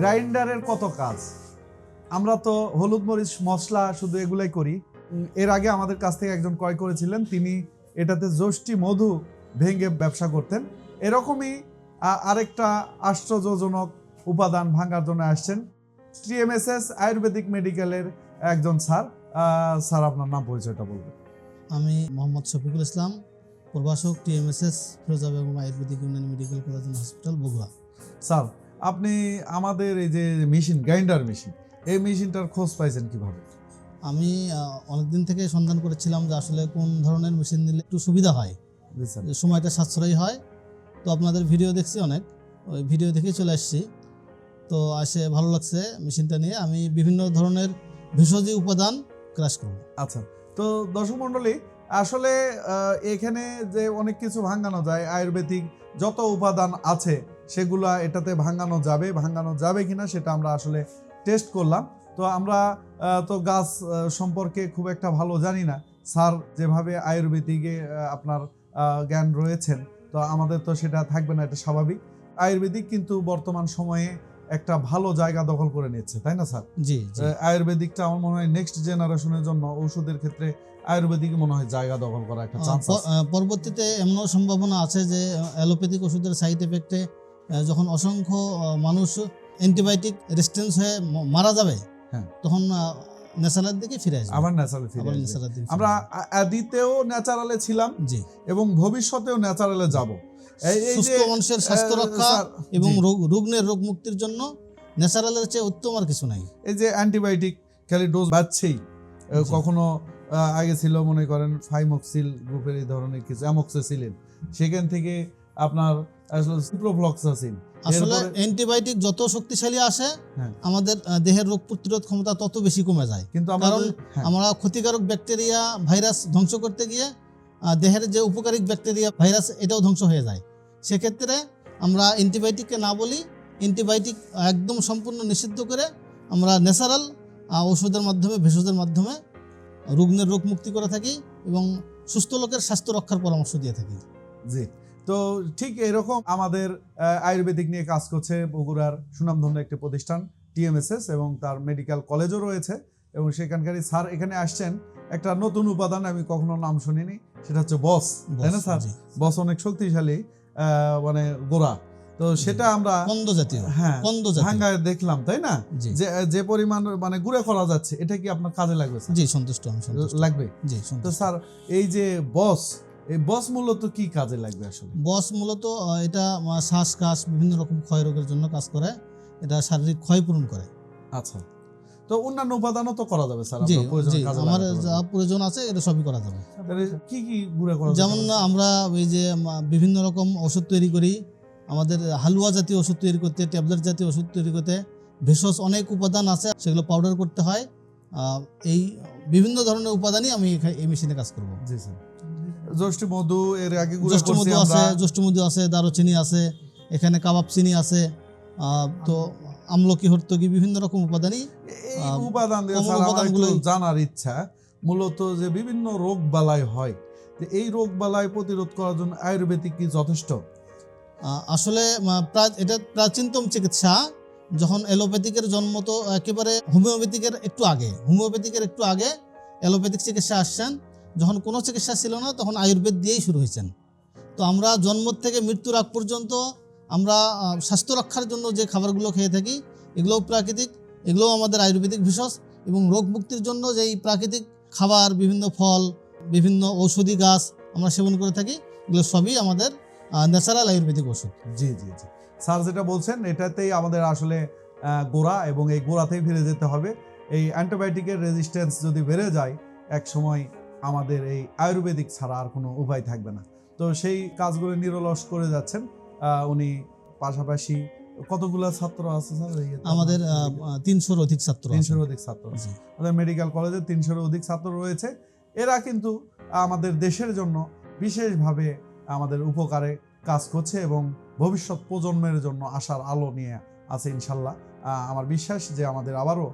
গ্রাইন্ডারের কত কাজ? আমরা তো হলুদ মরিচ মশলা শুধু এগুলাই করি। এর আগে আমাদের কাছ থেকে একজন ক্রয় করেছিলেন। তিনি এটাতে যষ্টি মধু ভেঙে ব্যবসা করতেন। এরকমই আরেকটা আশ্চর্যজনক উপাদান ভাঙার জন্য আসছেন টিএমএসএস আয়ুর্বেদিক মেডিকেলের একজন স্যার। স্যার আপনার নাম পরিচয়টা বলবেন। আমি মোহাম্মদ শফিকুল ইসলাম প্রভাষক TMSS Firoza Begum ayurvedic union medical college hospital Bogura. Sir আপনি আমাদের এই যে মেশিন গ্রাইন্ডার মেশিন এই মেশিনটার খোঁজ পাইছেন কীভাবে? আমি অনেকদিন থেকে সন্ধান করেছিলাম যে আসলে কোন ধরনের মেশিন নিলে একটু সুবিধা হয়। যে সময়টা সাশ্রয়ী হয়। তো আপনাদের ভিডিও দেখছি অনেক। ওই ভিডিও দেখেই চলে আসছি। তো আসে ভালো লাগছে মেশিনটা নিয়ে। আমি বিভিন্ন ধরনের ভেষজ উপাদান ক্রাশ করব। আচ্ছা তো দর্শক মণ্ডলী আসলে এখানে যে অনেক কিছু ভাঙানো যায় আয়ুর্বেদিক যত উপাদান আছে সেগুলা এটাতে ভাঙানো যাবে ভাঙানো যাবে কিনা সেটা আমরা আসলে টেস্ট করলাম। তো আমরা তো গাছ সম্পর্কে খুব একটা ভালো জানি না। স্যার যেভাবে আয়ুর্বেদিকে আপনার জ্ঞান রয়েছেন তো আমাদের তো সেটা থাকবে না এটা স্বাভাবিক। আয়ুর্বেদিক কিন্তু বর্তমান সময়ে একটা ভালো জায়গা দখল করে নিচ্ছে তাই না স্যার? জি আয়ুর্বেদিকটা আমার মনে হয় নেক্সট জেনারেশনের জন্য ঔষধের ক্ষেত্রে আয়ুর্বেদিক মনে হয় জায়গা দখল করা একটা চান্স পরবর্তীতে এমন সম্ভাবনা আছে যে অ্যালোপ্যাথিক ওষুধের সাইড এফেক্টে যখন অসংখ্য মানুষ অ্যান্টিবায়োটিক রেজিস্ট্যান্স হয়ে মারা যাবে হ্যাঁ। তখন ন্যাশনালের দিকে ফিরে আসবে। আবার ন্যাচারাল আবার ন্যাশনালের দিকে ফিরে আমরা আদিতেও ন্যাচারালে ছিলাম জি। এবং ভবিষ্যতেও ন্যাচারালে যাব। এই যে মানুষের স্বাস্থ্য রক্ষা এবং রোগ রোগনের রোগ মুক্তির জন্য ন্যাচারালের চেয়ে উত্তম আর কিছু নাই। এই যে অ্যান্টিবায়োটিক খালি ডোজ বাড়ছেই কখনো আগে ছিল মনে করেন ফাইমক্সিল গ্রুপের এই ধরনের কিছু অ্যামক্সিসিলিন সেখান থেকে আপনার আসলে সিপ্রোফ্লক্সাসিন আসলে অ্যান্টিবায়োটিক যত শক্তিশালী আসে হ্যাঁ। আমাদের দেহের রোগ প্রতিরোধ ক্ষমতা তত বেশি কমে যায়। কিন্তু কারণ হ্যাঁ, আমরা ক্ষতিকারক ব্যাকটেরিয়া ভাইরাস ধ্বংস করতে গিয়ে দেহের যে উপকারী ব্যাকটেরিয়া ভাইরাস এটাও ধ্বংস হয়ে যায়। সেক্ষেত্রে আমরা অ্যান্টিবায়োটিককে না বলি অ্যান্টিবায়োটিক একদম সম্পূর্ণ নিষিদ্ধ করে আমরা ন্যাচারাল ওষুধের মাধ্যমে ভেষজের মাধ্যমে রুগ্নের রোগ মুক্তি করে থাকি এবং সুস্থ লোকের স্বাস্থ্য রক্ষার পরামর্শ দিয়ে থাকি। জি। তো ঠিক এরকম আমাদের আয়ুর্বেদিক নিয়ে কাজ করছে বগুড়ার সুনামধন্য একটি প্রতিষ্ঠান টিএমএসএস এবং তার মেডিকেল কলেজও রয়েছে। এবং সেখানকারই স্যার এখানে আসছেন। একটা নতুন উপাদান আমি কখনো নাম শুনিনি সেটা হচ্ছে বস তাই না স্যার? বস অনেক শক্তিশালী আহ, মানে গোড়া। তো সেটা আমরা কন্দ জাতীয় হ্যাঁ কন্দ ভাঙ্গায় দেখলাম তাই না? যে যে পরিমাণ মানে গুঁড়ে করা যাচ্ছে এটা কি আপনার কাজে লাগবে? জি সন্তুষ্ট আমি লাগবে? জি তো সন্তুষ্ট স্যার এই যে বস এই বস মূলত কি কাজে লাগবে আসলে? বস মূলত এটা শ্বাসকাশ বিভিন্ন রকম ক্ষয় রোগের জন্য কাজ করে। এটা শারীরিক ক্ষয় পূরণ করে। আচ্ছা। তো অন্যান্য উপাদানও তো করা যাবে স্যার। আমার যা প্রয়োজন আছে এটা সবই করা যাবে। কি কি গুঁড়ে করা যেমন আমরা ওই যে বিভিন্ন রকম ওষুধ তৈরি করি। আমাদের হালুয়া জাতীয় ওষুধ তৈরি করতে ট্যাবলেট জাতীয় ওষুধ তৈরি করতে ভেষজ অনেক উপাদান আছে সেগুলো পাউডার করতে হয়। আহ, এই বিভিন্ন ধরনের উপাদানই আমি এই মেশিনে কাজ করব। জি স্যার। জ্যৈষ্ঠ মধু এর আগে জ্যৈষ্ঠ মধু আছে জ্যৈষ্ঠ মধু আছে দারুচিনি আছে এখানে কাবাব চিনি আছে তো আমলকি হর্তকি বিভিন্ন রকম উপাদানই এই উপাদান উপাদানগুলোই- জানার ইচ্ছা মূলত যে বিভিন্ন রোগ বালাই হয় যে এই রোগ বালাই প্রতিরোধ করার জন্য আয়ুর্বেদিক কি যথেষ্ট? আসলে এটা প্রাচীনতম চিকিৎসা যখন অ্যালোপ্যাথিকের জন্ম তো একেবারে হোমিওপ্যাথিকের একটু আগে হোমিওপ্যাথিকের একটু আগে অ্যালোপ্যাথিক চিকিৎসা আসছেন যখন কোনো চিকিৎসা ছিল না, তখন আয়ুর্বেদ দিয়েই শুরু হয়েছেন। তো আমরা জন্ম থেকে মৃত্যুর আগ পর্যন্ত আমরা স্বাস্থ্য রক্ষার জন্য যে খাবারগুলো খেয়ে থাকি, এগুলোও প্রাকৃতিক, এগুলোও আমাদের আয়ুর্বেদিক ভেষজ এবং রোগ মুক্তির জন্য যেই প্রাকৃতিক খাবার, বিভিন্ন ফল, বিভিন্ন ঔষধি গাছ আমরা সেবন করে থাকি, এগুলো সবই আমাদের ন্যাচারাল আয়ুর্বেদিক ওষুধ। জি জি জি। স্যার যেটা বলছেন, এটাতেই আমাদের আসলে গোড়া এবং এই গোড়াতেই ফিরে যেতে হবে। এই অ্যান্টিবায়োটিকের রেজিস্ট্যান্স যদি বেড়ে যায়, এক সময় আমাদের এই আয়ুর্বেদিক ছাড়া আর কোনো উপায় থাকবে না। তো সেই কাজগুলো নিরলস করে যাচ্ছেন। উনি পাশাপাশি কতগুলো ছাত্র আছে স্যার? আমাদের তিনশোর অধিক ছাত্র তিনশোর অধিক ছাত্র আছে। আমাদের মেডিকেল কলেজে তিনশোর অধিক ছাত্র রয়েছে। এরা কিন্তু আমাদের দেশের জন্য বিশেষভাবে আমাদের উপকারে কাজ করছে এবং ভবিষ্যৎ প্রজন্মের জন্য আশার আলো নিয়ে আছে ইনশাল্লাহ। আমার বিশ্বাস যে আমাদের আবারও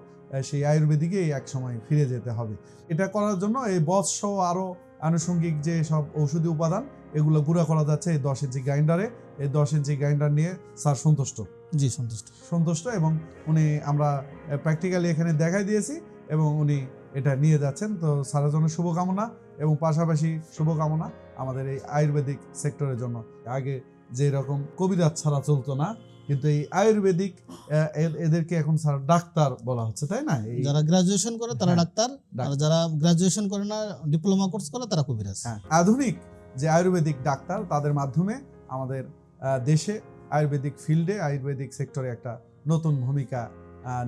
সেই আয়ুর্বেদিকেই এক সময় ফিরে যেতে হবে। এটা করার জন্য এই বস সহ আরও আনুষঙ্গিক যে সব ঔষধি উপাদান এগুলো গুঁড়া করা যাচ্ছে এই দশ ইঞ্চি গ্রাইন্ডারে। এই দশ ইঞ্চি গ্রাইন্ডার নিয়ে স্যার সন্তুষ্ট। জি সন্তুষ্ট। সন্তুষ্ট এবং উনি আমরা প্র্যাকটিক্যালি এখানে দেখাই দিয়েছি এবং উনি এটা নিয়ে যাচ্ছেন। তো স্যারের জন্য শুভকামনা এবং পাশাপাশি শুভকামনা আমাদের এই আয়ুর্বেদিক সেক্টরের জন্য। আগে যে রকম কবিরাজ ছাড়া চলতো না কিন্তু এই আয়ুর্বেদিক এদেরকে এখন স্যার ডাক্তার বলা হচ্ছে তাই না? যারা গ্রাজুয়েশন করে তারা হ্যাঁ, ডাক্তার আর যারা গ্রাজুয়েশন করে না ডিপ্লোমা কোর্স করে তারা কবিরাজ। হ্যাঁ, আধুনিক যে আয়ুর্বেদিক ডাক্তার তাদের মাধ্যমে আমাদের দেশে আয়ুর্বেদিক ফিল্ডে আয়ুর্বেদিক সেক্টরে একটা নতুন ভূমিকা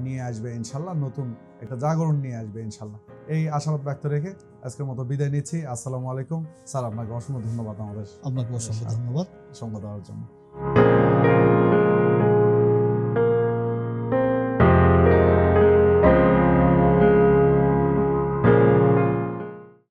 নিয়ে আসবে ইনশাল্লাহ নতুন একটা জাগরণ নিয়ে আসবে ইনশাল্লাহ। এই আশাবাদ ব্যক্ত রেখে আজকের মতো বিদায় নিচ্ছি। আসসালামু আলাইকুম। স্যার আপনাকে অসংখ্য ধন্যবাদ আমাদের আপনাকে অসংখ্য ধন্যবাদ। সঙ্গ দেওয়ার জন্য।